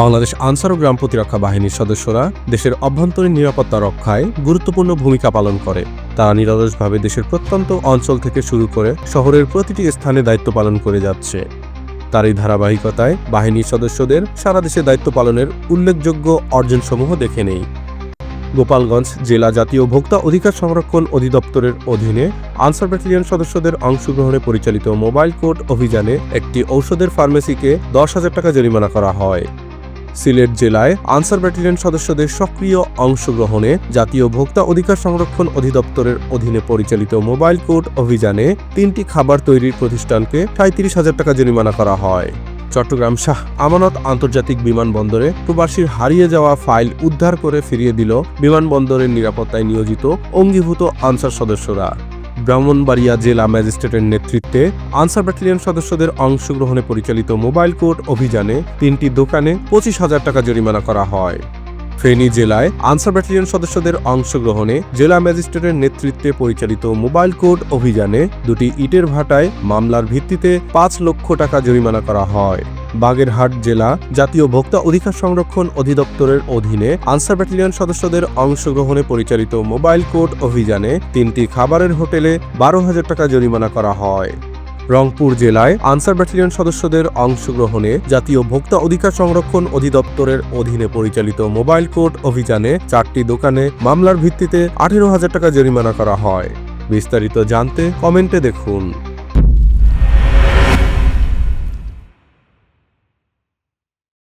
বাংলাদেশ আনসার ও গ্রাম প্রতিরক্ষা বাহিনীর সদস্যরা দেশের অভ্যন্তরীণ নিরাপত্তা রক্ষায় গুরুত্বপূর্ণ ভূমিকা পালন করে। তারা নিরলসভাবে দেশের প্রত্যন্ত অঞ্চল থেকে শুরু করে শহরের প্রতিটি স্থানে দায়িত্ব পালন করে যাচ্ছে। তার এই ধারাবাহিকতায় বাহিনীর সদস্যদের সারা দেশে দায়িত্ব পালনের উল্লেখযোগ্য অর্জনসমূহ দেখে নেই। গোপালগঞ্জ জেলা জাতীয় ভোক্তা অধিকার সংরক্ষণ অধিদপ্তরের অধীনে আনসার ব্যাটালিয়ন সদস্যদের অংশগ্রহণে পরিচালিত মোবাইল কোর্ট অভিযানে একটি ঔষধের ফার্মেসিকে দশ হাজার টাকা জরিমানা করা হয়। সিলেট জেলায় আনসার ব্যাটালিয়ন সদস্যদের সক্রিয় অংশগ্রহণে জাতীয় ভোক্তা অধিকার সংরক্ষণ অধিদপ্তরের অধীনে পরিচালিত মোবাইল কোর্ট অভিযানে তিনটি খাবার তৈরির প্রতিষ্ঠানকে সাঁত্রিশ হাজার টাকা জরিমানা করা হয়। চট্টগ্রাম শাহ আমানত আন্তর্জাতিক বিমানবন্দরে প্রবাসীর হারিয়ে যাওয়া ফাইল উদ্ধার করে ফিরিয়ে দিল বিমানবন্দরের নিরাপত্তায় নিয়োজিত অঙ্গীভূত আনসার সদস্যরা। ব্রাহ্মণবাড়িয়া জেলা ম্যাজিস্ট্রেটের নেতৃত্বে আনসার ব্যাটালিয়ন সদস্যদের অংশগ্রহণে পরিচালিত মোবাইল কোর্ট অভিযানে তিনটি দোকানে পঁচিশ হাজার টাকা জরিমানা করা হয়। ফেনী জেলায় আনসার ব্যাটালিয়ন সদস্যদের অংশগ্রহণে জেলা ম্যাজিস্ট্রেটের নেতৃত্বে পরিচালিত মোবাইল কোর্ট অভিযানে দুটি ইটের ভাটায় মামলার ভিত্তিতে পাঁচ লক্ষ টাকা জরিমানা করা হয়। বাগেরহাট জেলা জাতীয় ভোক্তা অধিকার সংরক্ষণ অধিদপ্তরের অধীনে আনসার ব্যাটালিয়ন সদস্যদের অংশগ্রহণে পরিচালিত মোবাইল কোর্ট অভিযানে তিনটি খাবারের হোটেলে বারো হাজার টাকা জরিমানা করা হয়। রংপুর জেলায় আনসার ব্যাটালিয়ন সদস্যদের অংশগ্রহণে জাতীয় ভোক্তা অধিকার সংরক্ষণ অধিদপ্তরের অধীনে পরিচালিত মোবাইল কোর্ট অভিযানে চারটি দোকানে মামলার ভিত্তিতে আঠেরো হাজার টাকা জরিমানা করা হয়। বিস্তারিত জানতে কমেন্টে দেখুন।